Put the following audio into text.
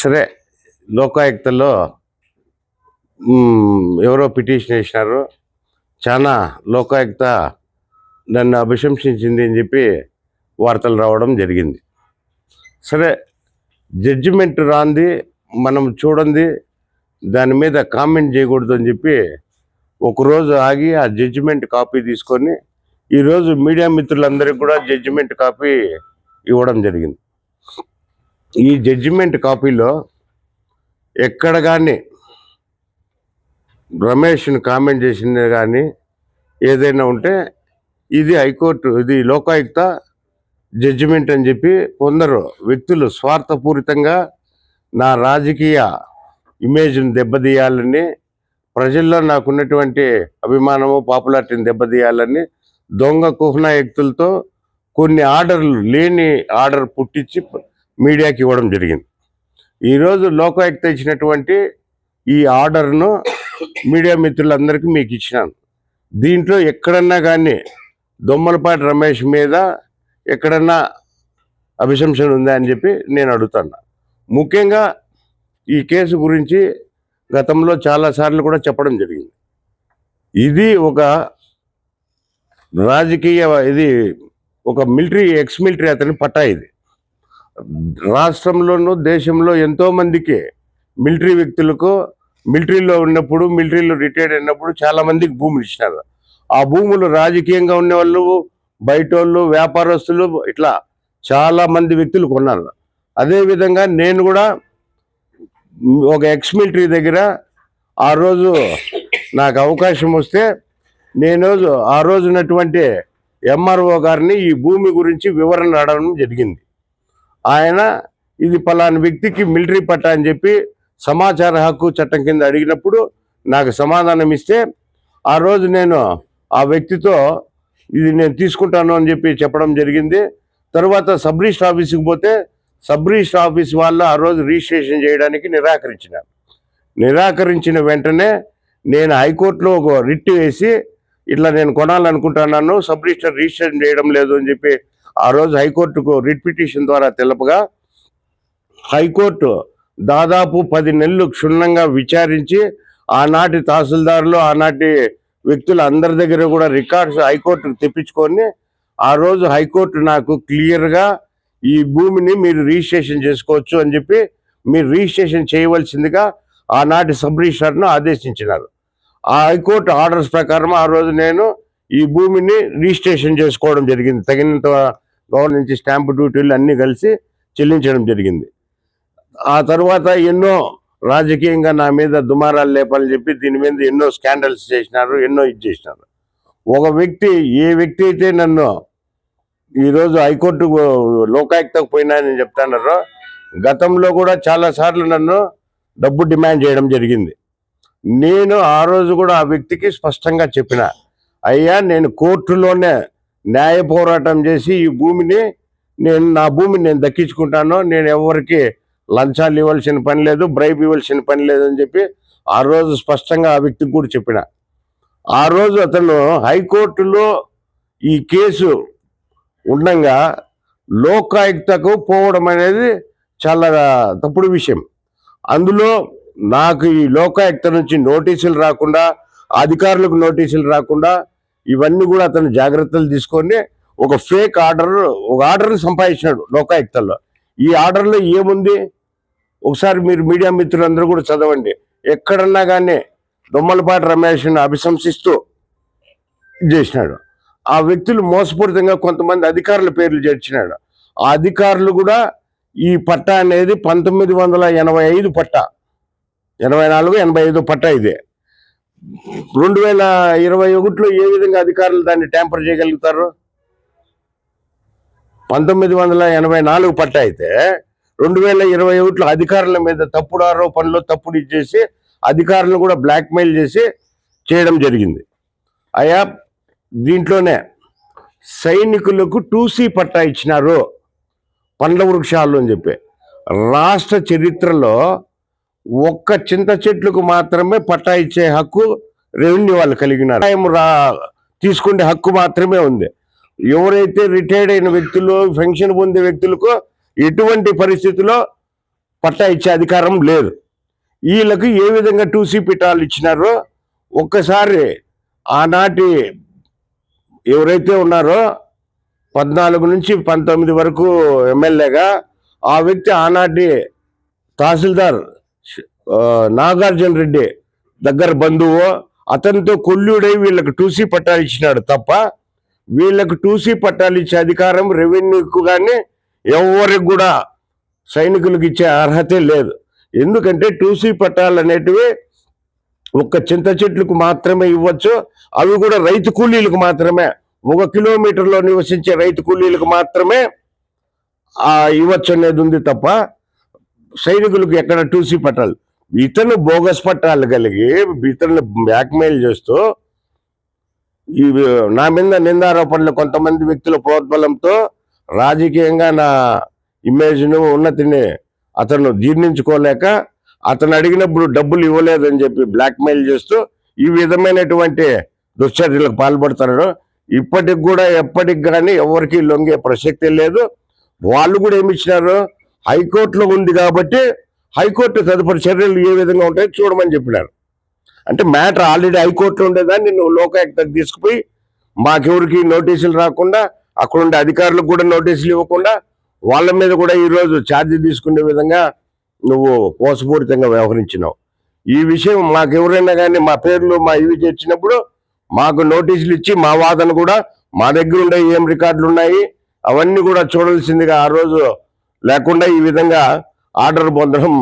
సరే లోకాయుక్తలో ఎవరో పిటిషన్ వేసినారు. చాలా లోకాయుక్త నన్ను అభిశంసించింది అని చెప్పి వార్తలు రావడం జరిగింది. సరే జడ్జిమెంట్ రాంది మనం చూడండి దాని మీద కామెంట్ చేయకూడదు అని చెప్పి ఒకరోజు ఆగి ఆ జడ్జిమెంట్ కాపీ తీసుకొని ఈరోజు మీడియా మిత్రులందరికీ కూడా జడ్జిమెంట్ కాపీ ఇవ్వడం జరిగింది. ఈ జడ్జిమెంట్ కాపీలో ఎక్కడ కానీ రమేష్ని కామెంట్ చేసింది కానీ ఏదైనా ఉంటే ఇది హైకోర్టు ఇది లోకాయుక్త జడ్జిమెంట్ అని చెప్పి కొందరు వ్యక్తులు స్వార్థపూరితంగా నా రాజకీయ ఇమేజ్ని దెబ్బతీయాలని ప్రజల్లో నాకున్నటువంటి అభిమానము పాపులారిటీని దెబ్బతీయాలని దొంగ కుహ్నా వ్యక్తులతో కొన్ని ఆర్డర్లు లేని ఆర్డర్ పుట్టించి మీడియాకి ఇవ్వడం జరిగింది. ఈరోజు లోకాయుక్త ఇచ్చినటువంటి ఈ ఆర్డర్ను మీడియా మిత్రులందరికీ మీకు ఇచ్చినాను. దీంట్లో ఎక్కడన్నా కానీ దొమ్మలపాటి రమేష్ మీద ఎక్కడన్నా అభిశంసన ఉందా అని చెప్పి నేను అడుగుతున్నా. ముఖ్యంగా ఈ కేసు గురించి గతంలో చాలాసార్లు కూడా చెప్పడం జరిగింది. ఇది ఒక రాజకీయ ఇది ఒక మిలిటరీ ఎక్స్ మిలిటరీ అతని పట్టా ఇది. రాష్ట్రంలోనూ దేశంలో ఎంతో మందికి మిలిటరీ వ్యక్తులకు మిలిటరీలో ఉన్నప్పుడు మిలిటరీలో రిటైర్డ్ అయినప్పుడు చాలా మందికి భూములు ఇచ్చినారు. ఆ భూములు రాజకీయంగా ఉన్న వాళ్ళు బయట వాళ్ళు వ్యాపారస్తులు ఇట్లా చాలా మంది వ్యక్తులు కొన్నారు. అదేవిధంగా నేను కూడా ఒక ఎక్స్ మిలిటరీ దగ్గర ఆ రోజు నాకు అవకాశం వస్తే నేను ఆ రోజునటువంటి ఎంఆర్ఓ గారిని ఈ భూమి గురించి వివరణ అడగడం జరిగింది. ఆయన ఇది పలాని వ్యక్తికి మిలిటరీ పట్టా అని చెప్పి సమాచార హక్కు చట్టం కింద అడిగినప్పుడు నాకు సమాధానం ఇస్తే ఆ రోజు నేను ఆ వ్యక్తితో ఇది నేను తీసుకుంటాను అని చెప్పి చెప్పడం జరిగింది. తర్వాత సబ్ రిజిస్టర్ ఆఫీస్కి పోతే సబ్ రిజిస్టర్ ఆఫీస్ వాళ్ళు ఆ రోజు రిజిస్ట్రేషన్ చేయడానికి నిరాకరించినారు నిరాకరించిన వెంటనే నేను హైకోర్టులో ఒక రిట్ వేసి ఇట్లా నేను కొనాలనుకుంటున్నాను సబ్ రిజిస్టర్ రిజిస్ట్రేషన్ చేయడం లేదు అని చెప్పి ఆ రోజు హైకోర్టుకు రిట్ పిటిషన్ ద్వారా తెలపగా హైకోర్టు దాదాపు పది నెలలు క్షుణ్ణంగా విచారించి ఆనాటి తహసీల్దారులు ఆనాటి వ్యక్తుల అందరి దగ్గర కూడా రికార్డ్స్ హైకోర్టుకు తెప్పించుకొని ఆ రోజు హైకోర్టు నాకు క్లియర్గా ఈ భూమిని మీరు రిజిస్ట్రేషన్ చేసుకోవచ్చు అని చెప్పి మీరు రిజిస్ట్రేషన్ చేయవలసిందిగా ఆనాటి సబ్ రిజిస్ట్రార్ను ఆదేశించినారు. ఆ హైకోర్టు ఆర్డర్స్ ప్రకారం ఆ రోజు నేను ఈ భూమిని రిజిస్ట్రేషన్ చేసుకోవడం జరిగింది. తగినంత గవర్నమెంట్ నుంచి స్టాంపు డ్యూటీలు అన్నీ కలిసి చెల్లించడం జరిగింది. ఆ తర్వాత ఎన్నో రాజకీయంగా నా మీద దుమారాలు లేపాలని చెప్పి దీని మీద ఎన్నో స్కాండల్స్ చేసినారు ఎన్నో ఇది చేసినారు. ఒక వ్యక్తి ఏ వ్యక్తి అయితే నన్ను ఈరోజు హైకోర్టు లోకాయుక్తకు పోయినానని చెప్తున్నారో గతంలో కూడా చాలా సార్లు నన్ను డబ్బు డిమాండ్ చేయడం జరిగింది. నేను ఆ రోజు కూడా ఆ వ్యక్తికి స్పష్టంగా చెప్పిన అయ్యా నేను కోర్టులోనే న్యాయ పోరాటం చేసి ఈ భూమిని నేను నా భూమిని నేను దక్కించుకుంటాను నేను ఎవరికి లంచాలు ఇవ్వాల్సిన పని లేదు బ్రైబ్ ఇవ్వాల్సిన పని లేదు అని చెప్పి ఆ రోజు స్పష్టంగా ఆ వ్యక్తికి కూడా చెప్పిన. ఆ రోజు అతను హైకోర్టులో ఈ కేసు ఉండగా లోకాయుక్తకు పోవడం అనేది చాలా తప్పుడు విషయం. అందులో నాకు ఈ లోకాయుక్త నుంచి నోటీసులు రాకుండా అధికారులకు నోటీసులు రాకుండా ఇవన్నీ కూడా అతను జాగ్రత్తలు తీసుకొని ఒక ఫేక్ ఆర్డర్ ఒక ఆర్డర్ని సంపాదించినాడు లోకాయుక్తల్లో ఈ ఆర్డర్లో ఏముంది? ఒకసారి మీరు మీడియా మిత్రులందరూ కూడా చదవండి. ఎక్కడన్నా కానీ దొమ్మలపాటి రమేష్ని అభిశంసిస్తూ చేసినాడు. ఆ వ్యక్తులు మోసపూరితంగా కొంతమంది అధికారుల పేర్లు చేర్చినాడు. ఆ అధికారులు కూడా ఈ పట్టా అనేది పంతొమ్మిది వందల ఎనభై ఐదు పట్టా. ఎనభై నాలుగు ఎనభై ఐదు పట్టా ఇదే. రెండు వేల ఇరవై ఒకటిలో ఏ విధంగా అధికారులు దాన్ని ట్యాంపర్ చేయగలుగుతారు? పంతొమ్మిది వందల ఎనభై నాలుగు పట్టా అయితే రెండు వేల ఇరవై ఒకటిలో అధికారుల మీద తప్పుడు ఆరోపణలు తప్పుడు ఇచ్చేసి అధికారులను కూడా బ్లాక్మెయిల్ చేసి చేయడం జరిగింది. అయా దీంట్లోనే సైనికులకు టూసీ పట్టా ఇచ్చినారు పండ్ల వృక్షాలు అని చెప్పి. రాష్ట్ర చరిత్రలో ఒక్క చింత చెట్లకు మాత్రమే పట్టా ఇచ్చే హక్కు రెవెన్యూ వాళ్ళు కలిగినారు. టైం రా తీసుకునే హక్కు మాత్రమే ఉంది. ఎవరైతే రిటైర్డ్ అయిన వ్యక్తులు పెన్షన్ పొందే వ్యక్తులకు ఎటువంటి పరిస్థితిలో పట్టా ఇచ్చే అధికారం లేదు. వీళ్ళకి ఏ విధంగా టూసీ పిటాలు ఇచ్చినారో ఒక్కసారి ఆనాటి ఎవరైతే ఉన్నారో పద్నాలుగు నుంచి పంతొమ్మిది వరకు ఎమ్మెల్యేగా ఆ వ్యక్తి ఆనాటి తహసీల్దార్ నాగార్జున రెడ్డి దగ్గర బంధువు అతనితో కొల్లుడై వీళ్ళకి టూసీ పట్టాలు ఇచ్చినాడు తప్ప వీళ్ళకి టూసీ పట్టాలు ఇచ్చే అధికారం రెవెన్యూకు కానీ ఎవరికి కూడా సైనికులకు ఇచ్చే అర్హతే లేదు. ఎందుకంటే టూసీ పట్టాలు అనేటివి ఒక్క చింత చెట్లకు మాత్రమే ఇవ్వచ్చు అవి కూడా రైతు కూలీలకు మాత్రమే. ఒక కిలోమీటర్లో నివసించే రైతు కూలీలకు మాత్రమే ఇవ్వచ్చు అనేది ఉంది తప్ప సైనికులకు ఎక్కడ టూసీ పట్టాలు ఇతను బోగస్ పట్టాలు కలిగి ఇతరులు బ్లాక్మెయిల్ చేస్తూ ఈ నా మీద నిందారోపణలు కొంతమంది వ్యక్తుల ప్రోద్బలంతో రాజకీయంగా నా ఇమేజ్ను ఉన్నతిని అతను జీర్ణించుకోలేక అతను అడిగినప్పుడు డబ్బులు ఇవ్వలేదని చెప్పి బ్లాక్మెయిల్ చేస్తూ ఈ విధమైనటువంటి దుశ్చర్యలకు పాల్పడుతున్నారు. ఇప్పటికి కూడా ఎప్పటికి కానీ ఎవరికి లొంగే ప్రసక్తి లేదు. వాళ్ళు కూడా ఏమి ఇచ్చినారు? హైకోర్టులో ఉంది కాబట్టి హైకోర్టు తదుపరి చర్యలు ఏ విధంగా ఉంటాయో చూడమని చెప్పినారు. అంటే మ్యాటర్ ఆల్రెడీ హైకోర్టులో ఉండేదాన్ని నువ్వు లోకాయుక్తకు తీసుకుపోయి మాకెవరికి నోటీసులు రాకుండా అక్కడ ఉండే అధికారులకు కూడా నోటీసులు ఇవ్వకుండా వాళ్ళ మీద కూడా ఈరోజు ఛార్జీ తీసుకునే విధంగా నువ్వు మోసపూరితంగా వ్యవహరించినావు. ఈ విషయం మాకెవరైనా కానీ మా పేర్లు మా ఇవి తెచ్చినప్పుడు మాకు నోటీసులు ఇచ్చి మా వాదన కూడా మా దగ్గర ఉండే ఏం రికార్డులు ఉన్నాయి అవన్నీ కూడా చూడాల్సిందిగా ఆ రోజు లేకుండా ఈ విధంగా ఆర్డర్ పొందడం